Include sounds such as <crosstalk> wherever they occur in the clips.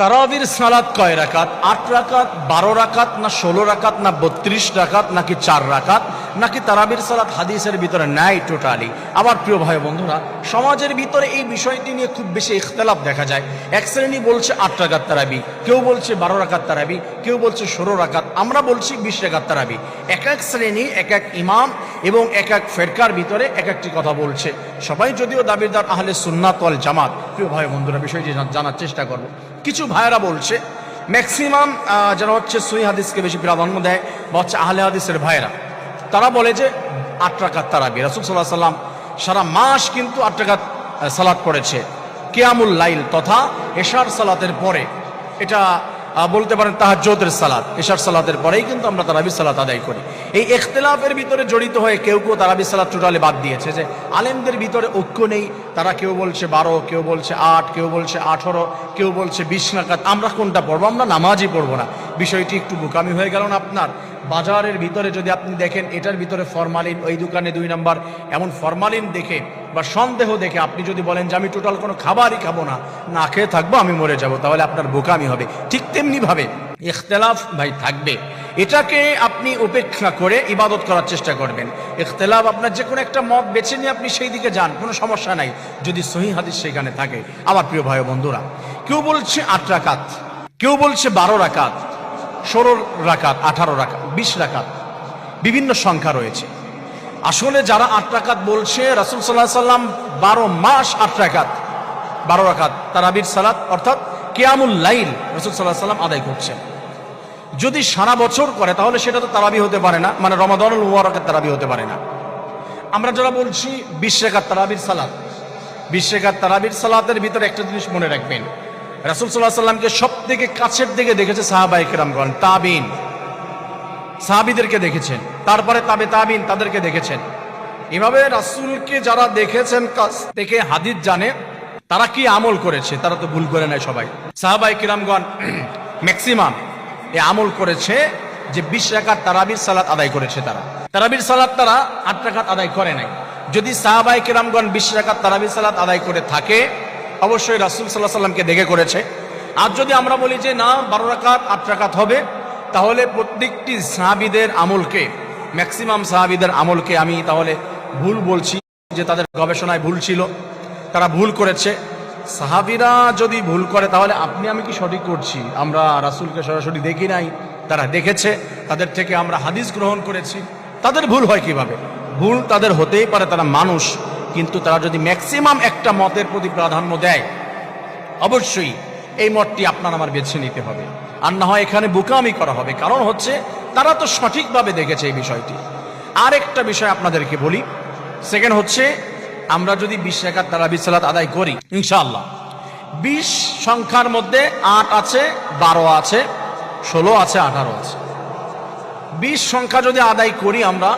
তারাবির সালাত কয় রাকাত? আট রাকাত, বারো রাকাত, না ষোলো রাকাত, না বত্রিশ রাকাত, নাকি চার রাকাত? নাকি তারাবির সালাত হাদিসের ভিতরে নাই টোটালি আবার প্রিয় ভাই বন্ধুরা, সমাজের ভিতরে এই বিষয়টি নিয়ে খুব বেশি ইখতলাফ দেখা যায়। এক শ্রেণি বলছে আট রাকাত তারাবি, কেউ বলছে বারো রাকাত তারাবি, কেউ বলছে ষোলো রাকাত, আমরা বলছি বিশ রাকাত তারাবি। এক এক শ্রেণি, এক এক ইমাম এবং এক এক ফেরকার ভিতরে এক একটি কথা বলছে। সবাই যদিও দাবিদার আহলে সুন্নাত ওয়াল জামাত, প্রিয় ভাই বন্ধুরা, বিষয়টি জানার চেষ্টা করব। কিছু ভাইয়েরা বলছে ম্যাক্সিমাম যারা হচ্ছে সুই হাদিসকে বেশি প্রাধান্য দেয়, বা হচ্ছে আহলে হাদিসের ভাইয়েরা তারা বলে যে আট রাকাত তারাবি। রাসুল সাল্লাহ সাল্লাম সারা মাস কিন্তু আট আহ, সালাত পড়েছে। কেয়ামুল লাইল তথা এশার সালাতের পরে। এটা বলতে পারেন তাহাজ্জতের সালাত। এশার সালাতের পরেই কিন্তু আমরা তারাবি সালাত আদায় করি। এই ইখতিলাফের ভিতরে জড়িত হয়ে কেউ কেউ তারাবি সালাত টোটালি বাদ দিয়েছে যে আলেমদের ভিতরে ঐক্য নেই। তারা কেউ বলছে বারো কেউ বলছে আট কেউ বলছে আঠারো কেউ বলছে বিশ নাকাত আমরা কোনটা পড়ব? আমরা নামাজই পড়ব না। বিষয়টি একটু বোকামি হয়ে গেল না আপনার? বাজারের ভিতরে যদি আপনি দেখেন, এটার ভিতরে ফরমালিন, ওই দোকানে দুই নাম্বার। এমন ফরমালিন দেখে বা সন্দেহ দেখে আপনি যদি বলেন যে, আমি টোটাল কোনো খাবারই খাব না না খেয়ে থাকব, আমি মরে যাব তাহলে আপনার বোকামি হবে। ঠিক তেমনি ভাবে ইখতলাফ ভাই থাকবে। এটাকে আপনি উপেক্ষা করে ইবাদত করার চেষ্টা করবেন। ইখতলাফ আপনার যে কোনো একটা মত বেছে নিয়ে আপনি সেই দিকে যান, কোনো সমস্যা নাই। যদি সহি হাদিস সেখানে থাকে। আমার প্রিয় ভাই বন্ধুরা, কেউ বলছে আট রাকাত, কেউ বলছে বারো রাকাত, ষোলো রাকাত, আঠারো রাকাত। বিশ রাকাত। বিভিন্ন সংখ্যা রয়েছে। আসলে যারা আট রাকাত বলছে, রাসুল সাল্লাহ সাল্লাম বারো মাস আট রাকাত। বারো রাকাত তারাবির সালাত, অর্থাৎ কেয়ামুল লাইল রসুল সাল্লাহ সাল্লাম আদায় করছেন। যদি সারা বছর করে, তাহলে সেটা তো তারাবি হতে পারে না মানে রমাদানুল মুবারকের তারাবি হতে পারে না। আমরা যারা বলছি, বিশ রেখার তারাবির সালাত, বিশ রেখার তারাবির সালাতের ভিতরে একটা জিনিস মনে রাখবেন। রাসুল সাল্লাহ সাল্লামকে সব থেকে কাছের দিকে দেখেছে সাহাবাই কেরামগণ, তাবিন। সাহাবিদেরকে দেখেছেন, তারপরে তাবে তাবিন তাদেরকে দেখেছেন। এভাবে রাসূলকে যারা দেখেছেন কাছ থেকে হাদিস জানে, তারা কি আমল করেছে, তারা তো ভুল করে নেয় সবাই। সাহাবাই কিরামগণ <clears throat> ম্যাক্সিমাম এ আমল করেছে যে বিশ রাকাত তারাবির সালাত আদায় করেছে তারা। তারাবির সালাত তারা আট রাকাত আদায় করে নাই। যদি সাহাবাই কিরামগণ বিশ রাকাত তারাবির সালাত আদায় করে থাকে, অবশ্যই রাসূল সাল্লাহ সাল্লামকে দেখে করেছে। আর যদি আমরা বলি যে না, বারো রাকাত আট রাকাত হবে তাহলে প্রত্যেকটি সাহাবিদের আমলকে ম্যাক্সিমাম সাহাবিদের আমলকে আমি তাহলে ভুল বলছি, যে তাদের গবেষণায় ভুল ছিল, তারা ভুল করেছে। সাহাবিরা যদি ভুল করে, তাহলে আপনি আমি কি সঠিক করছি? আমরা রাসূলকে সরাসরি দেখি নাই, তারা দেখেছে, তাদের থেকে আমরা হাদিস গ্রহণ করেছি। তাদের ভুল হয় কীভাবে? ভুল তাদের হতেই পারে, তারা মানুষ, কিন্তু তারা যদি ম্যাক্সিমাম একটা মতের প্রতি প্রাধান্য দেয়, অবশ্যই এই মতটি আপনার আমার বেছে নিতে হবে। আর না হয় এখানে বুকামি করা হবে। কারণ হচ্ছে তারা তো সঠিকভাবে দেখেছে এই বিষয়টি। আরেকটা বিষয় আপনাদেরকে বলি। সেকেন্ড হচ্ছে, আমরা যদি বিশ একাত তারা বিসালাত আদায় করি, ইনশাআল্লাহ। বিশ সংখ্যার মধ্যে আট আছে, বারো আছে, ষোলো আছে, আঠারো আছে। বিশ সংখ্যা যদি আদায় করি আমরা,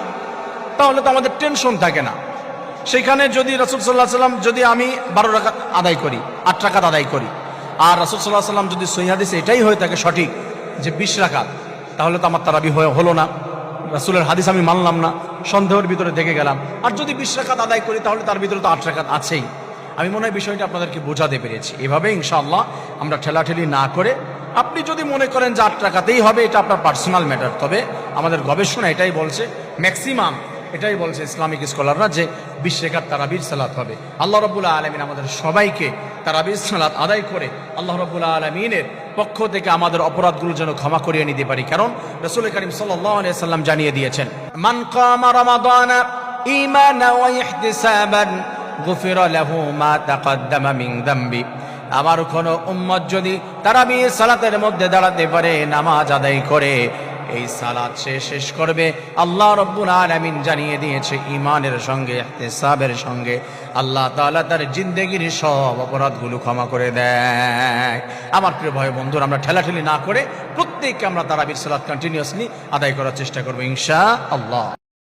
তাহলে তো আমাদের টেনশন থাকে না। সেখানে যদি রসুল সাল্লাহ সাল্লাম যদি আমি বারো টাকা আদায় করি, আট টাকাত আদায় করি আর রসুল সাল্লাহ সাল্লাম যদি সৈহাদিস এটাই হয়ে থাকে সঠিক যে বিশ রাকাত, তাহলে তো আমার তারাবি হলো না। রাসুলের হাদিস আমি মানলাম না, সন্দেহের ভিতরে দেখে গেলাম। আর যদি বিশ রাকাত আদায় করি, তাহলে তার ভিতরে তো আট রাকাত আছেই। আমি মনে হয় বিষয়টা আপনাদেরকে বোঝাতে পেরেছি। এভাবে ইনশাআল্লাহ আমরা ঠেলাঠেলি না করে, আপনি যদি মনে করেন যে আট টাকাতেই হবে, এটা আপনার পার্সোনাল ম্যাটার তবে আমাদের গবেষণা এটাই বলছে ম্যাক্সিমাম এটাই বলছে ইসলামিক স্কলাররা যে বিশ রেখার তারাবির সালাত হবে। আল্লাহ রবুল্লা আলমিন আমাদের সবাইকে তারাবির সালাত আদায় করে আল্লাহ রবুল্লা আলমিনের পক্ষ থেকে আমাদের অপরাধগুলো যেন ক্ষমা করিয়ে নিতে পারি। কারণ রসুল করিম সাল্লাম জানিয়ে দিয়েছেন, মান কামা রমাদানা ওয়া ইহতিসাবান গুফির লাহু মা তাকদ্দামা মিন যামবি আমার কোনো উম্মত যদি তারাবি সালাতের মধ্যে দাঁড়াতে পারে, নামাজ আদায় করে এই সালাদ সে শেষ করবে। আল্লাহ রব্বুল আলমিন জানিয়ে দিয়েছে ইমানের সঙ্গে এহতেসাবের সঙ্গে আল্লাহ তালা তার জিন্দেগির সব অপরাধগুলো ক্ষমা করে দেয়। আমার প্রিয় ভাই বন্ধুর, আমরা ঠেলাঠেলি না করে প্রত্যেককে আমরা তারাবির সালাদ কন্টিনিউসলি আদায় করার চেষ্টা করব ইনশা আল্লাহ